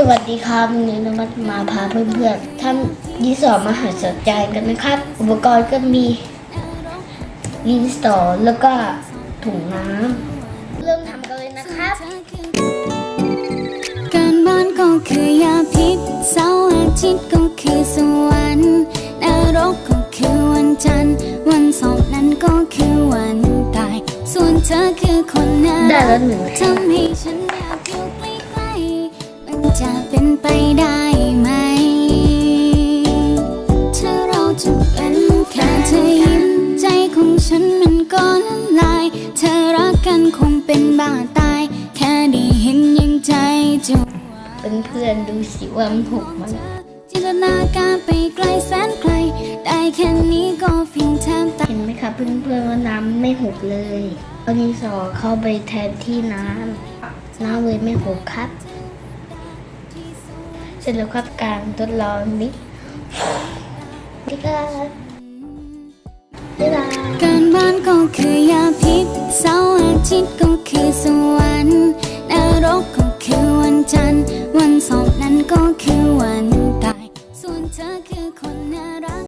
สวัสดีครับวันนี้นมัดมาพาเพื่อนๆทำดินสอมหาสัจจกันนะครับ อุปกรณ์ก็มีดินสอแล้วก็ถุงน้ำเริ่มทำกันเลยนะครับ การบ้านก็คือยาพิษเสาร์อาทิตย์ก็คือสวรรค์นรกก็คือวันจันทร์วันเสาร์นั้นก็คือวันตาย ส่วนเธอคือคนนั้นได้แล้วหนึ่งทำให้ฉัน ไปได้ไหม ถ้าเราจะเป็นแค่เธอยิ้มใจของฉันมันก็ละลาย เธอรักกันคงเป็นบ้าตาย แค่ได้เห็นยังใจจะเป็นเพื่อนๆดูสิว่ามันหกไหมันจินตนาการไปไกลแสนไกล ได้แค่นี้ก็ฟินแทบตายเห็นไหมครับเพื่อนๆว่าน้ำไม่หกเลยเอาดินสอเข้าไปแทนที่น้ำน้ำเลยไม่หกครับเสรุปครับการทดลองนี้ดีครัาการบ้านก็คือยาพิษเสาร์อาทิตย์ก็คือสวรรค์นรกก็คือวันจันทร์ วันสองนั้นก็คือวันตาย ส่วนเธอคือคนน่ารัก